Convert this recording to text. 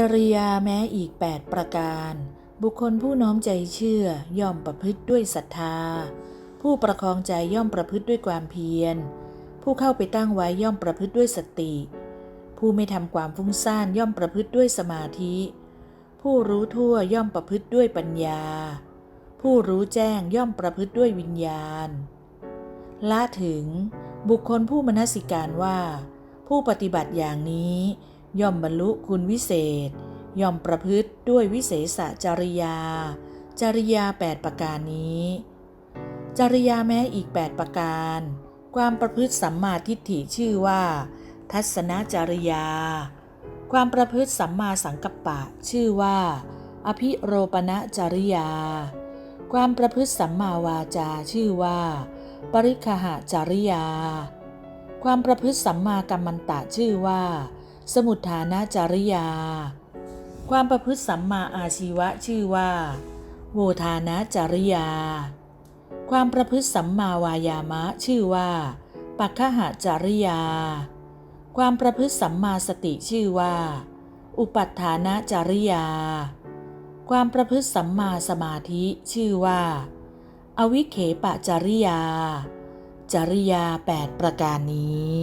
จริยาแม้อีก 8 ประการ บุคคลผู้น้อมใจเชื่อย่อมประพฤติด้วยศรัทธา ผู้ประคองใจย่อมประพฤติด้วยความเพียร ผู้เข้าไปตั้งไว้ย่อมประพฤติด้วยสติ ผู้ไม่ทำความฟุ้งซ่านย่อมประพฤติด้วยสมาธิ ผู้รู้ทั่วย่อมประพฤติด้วยปัญญา ผู้รู้แจ้งย่อมประพฤติด้วยวิญญาณ ละถึง บุคคลผู้มนสิการว่า ผู้ปฏิบัติอย่างนี้ ย่อมบรรลุคุณวิเศษ ย่อมประพฤติด้วยวิเศษจริยา จริยา 8 ประการนี้ จริยาแม้อีก 8 ประการ ความประพฤติสัมมาทิฏฐิชื่อว่า ทัศนจริยา ความประพฤติสัมมาสังกัปปะ ชื่อว่า อภิโรปณจริยา ความประพฤติสัมมาวาจาชื่อว่า ปริคหจริยา ความประพฤติสัมมากัมมันตะชื่อว่า สมุทฐานาจริยา ความประพฤติสัมมาอาชีวะชื่อว่า โวทานาจริยา ความประพฤติสัมมาวายามะชื่อว่าปัคขหาจริยา ความประพฤติสัมมาสติชื่อว่า อุปัฏฐานาจริยา ความประพฤติสัมมาสมาธิชื่อว่า อวิเคปะจริยา จริยา 8 ประการนี้